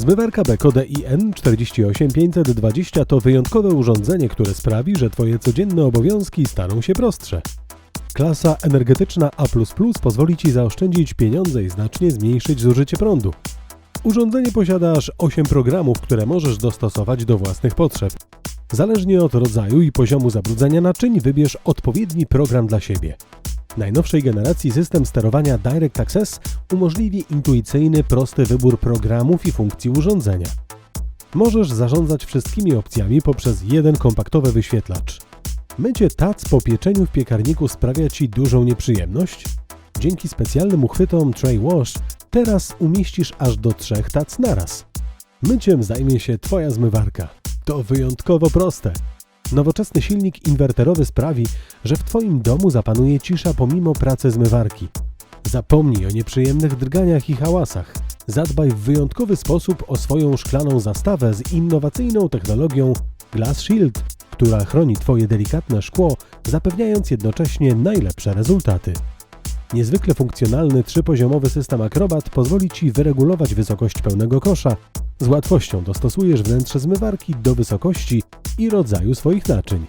Zmywarka Beko DIN 48520 to wyjątkowe urządzenie, które sprawi, że Twoje codzienne obowiązki staną się prostsze. Klasa energetyczna A++ pozwoli Ci zaoszczędzić pieniądze i znacznie zmniejszyć zużycie prądu. Urządzenie posiada aż 8 programów, które możesz dostosować do własnych potrzeb. Zależnie od rodzaju i poziomu zabrudzenia naczyń wybierz odpowiedni program dla siebie. Najnowszej generacji system sterowania Direct Access umożliwi intuicyjny, prosty wybór programów i funkcji urządzenia. Możesz zarządzać wszystkimi opcjami poprzez jeden kompaktowy wyświetlacz. Mycie tac po pieczeniu w piekarniku sprawia Ci dużą nieprzyjemność? Dzięki specjalnym uchwytom Tray Wash teraz umieścisz aż do trzech tac naraz. Myciem zajmie się Twoja zmywarka. To wyjątkowo proste. Nowoczesny silnik inwerterowy sprawi, że w Twoim domu zapanuje cisza pomimo pracy zmywarki. Zapomnij o nieprzyjemnych drganiach i hałasach. Zadbaj w wyjątkowy sposób o swoją szklaną zastawę z innowacyjną technologią Glass Shield, która chroni Twoje delikatne szkło, zapewniając jednocześnie najlepsze rezultaty. Niezwykle funkcjonalny trzypoziomowy system Acrobat pozwoli Ci wyregulować wysokość pełnego kosza. Z łatwością dostosujesz wnętrze zmywarki do wysokości i rodzaju swoich naczyń.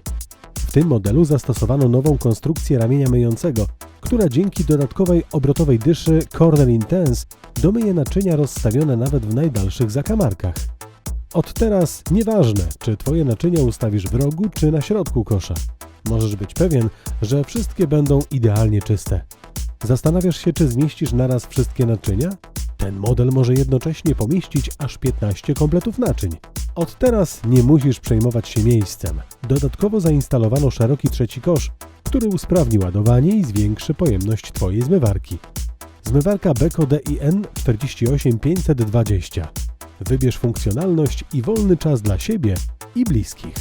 W tym modelu zastosowano nową konstrukcję ramienia myjącego, która dzięki dodatkowej obrotowej dyszy Corner Intense domyje naczynia rozstawione nawet w najdalszych zakamarkach. Od teraz nieważne, czy Twoje naczynia ustawisz w rogu, czy na środku kosza. Możesz być pewien, że wszystkie będą idealnie czyste. Zastanawiasz się, czy zmieścisz naraz wszystkie naczynia? Ten model może jednocześnie pomieścić aż 15 kompletów naczyń. Od teraz nie musisz przejmować się miejscem. Dodatkowo zainstalowano szeroki trzeci kosz, który usprawni ładowanie i zwiększy pojemność Twojej zmywarki. Zmywarka Beko DIN 48520. Wybierz funkcjonalność i wolny czas dla siebie i bliskich.